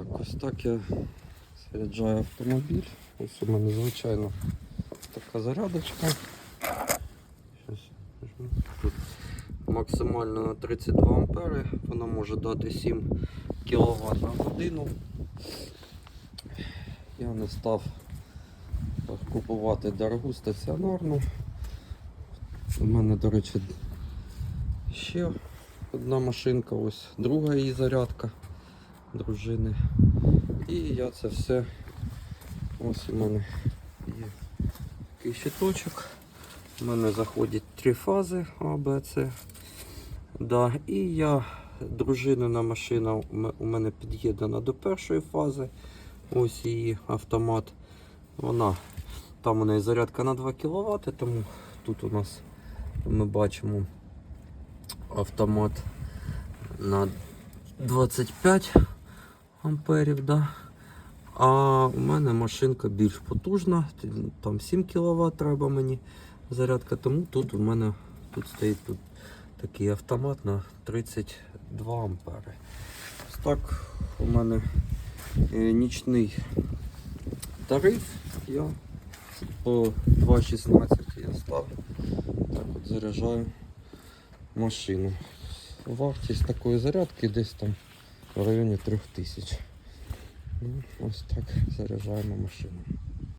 Так, ось так я заряджаю автомобіль. Ось у мене звичайно така зарядочка. Тут максимально на 32 ампери. Вона може дати 7 кВт на годину. Я не став купувати дорогу стаціонарну. У мене, до речі, ще одна машинка, ось друга її зарядка дружини. І я це все. Ось у мене є такий щиточок. У мене заходять три фази А, Б, С. Да. І я дружинина машина у мене під'єднана до першої фази. Ось її автомат. Вона там у неї зарядка на 2 кВт, тому тут у нас ми бачимо автомат на 25 амперів. Да? А у мене машинка більш потужна, там 7 кВт треба мені зарядка, тому тут у мене тут стоїть тут такий автомат на 32 ампери. Ось так у мене е, нічний тариф. Я по 2,16 я став. Так от заряджаю машину. Вартість такої зарядки десь там в районі 3000. Ну, ось так заряджаємо машину.